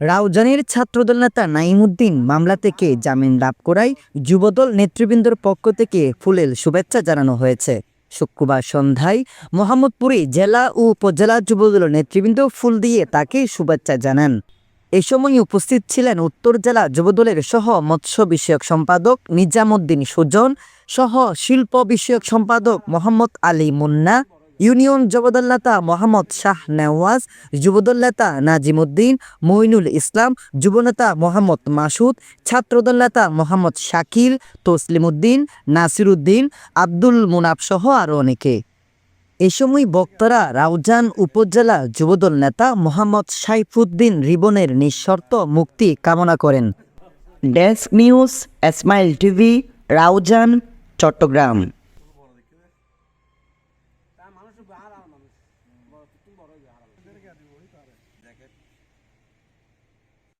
রাউজানের ছাত্রদল নেতা নাইমুদ্দিন মামলা থেকে জামিন লাভ করায় যুবদল নেতৃবৃন্দর পক্ষ থেকে ফুলেল শুভেচ্ছা জানানো হয়েছে। শুক্রবার সন্ধ্যায় মোহাম্মদপুরে জেলা ও উপজেলা যুবদল নেতৃবৃন্দ ফুল দিয়ে তাকে শুভেচ্ছা জানান। এ সময় উপস্থিত ছিলেন উত্তর জেলা যুবদলের সহ মৎস্য বিষয়ক সম্পাদক নিজামুদ্দিন সুজন, সহ শিল্প বিষয়ক সম্পাদক মোহাম্মদ আলী মুন্না ইউনিয়ন যুবদল নেতা মোহাম্মদ শাহ নেওয়াজ যুবদল নেতা নাজিমুদ্দিন মইনুল ইসলাম, যুবনেতা মোহাম্মদ মাসুদ ছাত্রদল নেতা মোহাম্মদ শাকিল, তসলিমুদ্দিন, নাসিরুদ্দিন, আব্দুল মুনাফ সহ আরও অনেকে। এ সময় বক্তারা রাউজান উপজেলা যুবদল নেতা মোহাম্মদ সাইফুদ্দিন রিবনের নিঃশর্ত মুক্তি কামনা করেন। Desk news, Esmail TV, Raozan, Chattogram. মানুষ হারাল মানুষ। বড় তুমি বড় হারাল দেখে